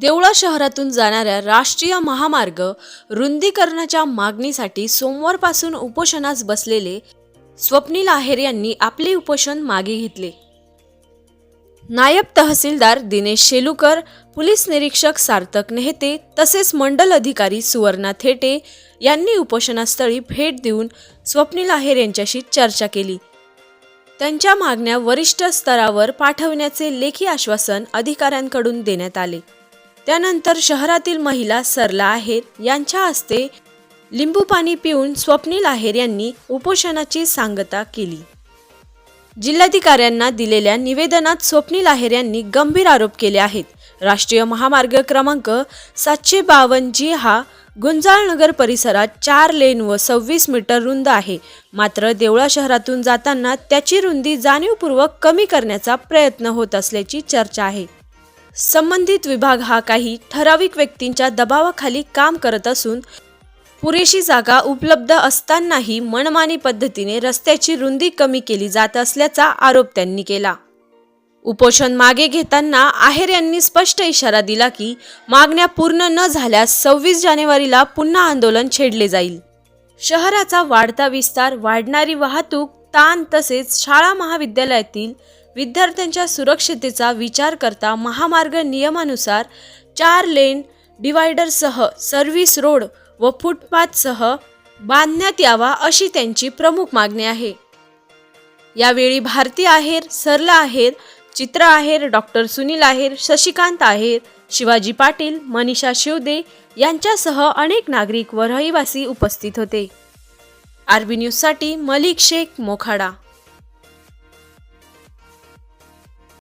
देवळा शहरातून जाणाऱ्या राष्ट्रीय महामार्ग रुंदीकरणाच्या मागणीसाठी सोमवारपासून उपोषणास बसलेले स्वप्नील आहेर यांनी आपले उपोषण मागे घेतले. नायब तहसीलदार दिनेश शेलुकर पोलीस निरीक्षक सार्थक नेहते तसेच मंडल अधिकारी सुवर्णा थेटे यांनी उपोषणास्थळी भेट देऊन स्वप्नील आहेर यांच्याशी चर्चा केली. त्यांच्या मागण्या वरिष्ठ स्तरावर पाठवण्याचे लेखी आश्वासन अधिकाऱ्यांकडून देण्यात आले. त्यानंतर शहरातील महिला सरला आहेर यांच्या हस्ते लिंबू पाणी पिऊन स्वप्नील आहेर यांनी उपोषणाची सांगता केली. जिल्हाधिकाऱ्यांना दिलेल्या निवेदनात स्वप्नील आहेर यांनी गंभीर आरोप केले आहेत. राष्ट्रीय महामार्ग क्रमांक सातशे बावन्न जी हा गुंजाळनगर परिसरात चार लेन व सव्वीस मीटर रुंद आहे. मात्र देवळा शहरातून जाताना त्याची रुंदी जाणीवपूर्वक कमी करण्याचा प्रयत्न होत असल्याची चर्चा आहे. संबंधित विभाग हा काही ठराविक व्यक्तींच्या दबावाखाली काम करत असून पुरेशी जागा उपलब्ध असतानाही मनमानी पद्धतीने रस्त्याची रुंदी कमी केली जात असल्याचा आरोप त्यांनी केला. उपोषण मागे घेताना आहेर यांनी स्पष्ट इशारा दिला की मागण्या पूर्ण न झाल्यास सव्वीस जानेवारीला पुन्हा आंदोलन छेडले जाईल. शहराचा वाढता विस्तार वाढणारी वाहतूक ताण तसेच शाळा महाविद्यालयातील विद्यार्थ्यांच्या सुरक्षतेचा विचार करता महामार्ग नियमानुसार चार लेन डिवायडरसह सर्व्हिस रोड व फुटपाथसह बांधण्यात यावा अशी त्यांची प्रमुख मागणी आहे. यावेळी भारती आहेर सरला आहेर चित्रा आहेर डॉक्टर सुनील आहेर शशिकांत आहेर शिवाजी पाटील मनीषा शिवदे यांच्यासह अनेक नागरिक व रहिवासी उपस्थित होते. आरबी न्यूजसाठी मलिक शेख मोखाडा.